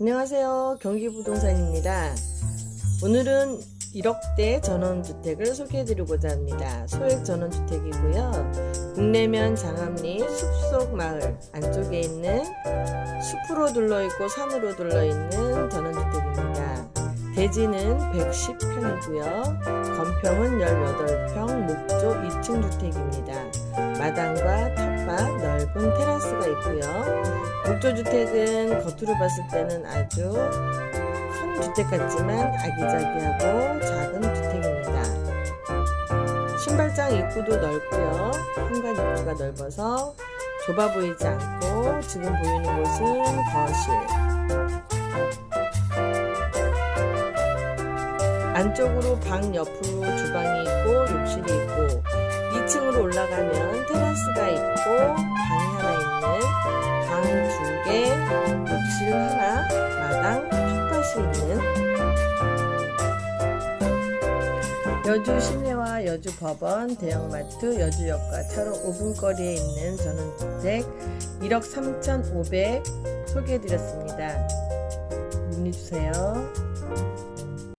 안녕하세요. 경기부동산입니다. 오늘은 1억대 전원주택을 소개해드리고자 합니다. 소액 전원주택이고요. 북내면 장암리 숲속 마을 안쪽에 있는 숲으로 둘러있고 산으로 둘러있는 전원주택입니다. 대지는 110평이고요. 건평은 18평, 목조 2층 주택입니다. 마당과 텃밭, 넓은 테라스가 있고요. 목조주택은 겉으로 봤을 때는 아주 큰 주택 같지만 아기자기하고 작은 주택입니다. 신발장 입구도 넓고요. 현관 입구가 넓어서 좁아 보이지 않고 지금 보이는 곳은 거실. 안쪽으로 방 옆으로 주방이 있고 욕실이 있고 2층으로 올라가면 욕실 하나, 마당, 텃밭이 있는 여주 시내와 여주 법원, 대형마트, 여주역과 차로 5분 거리에 있는 전원주택 1억 3,500 소개해드렸습니다. 문의 주세요.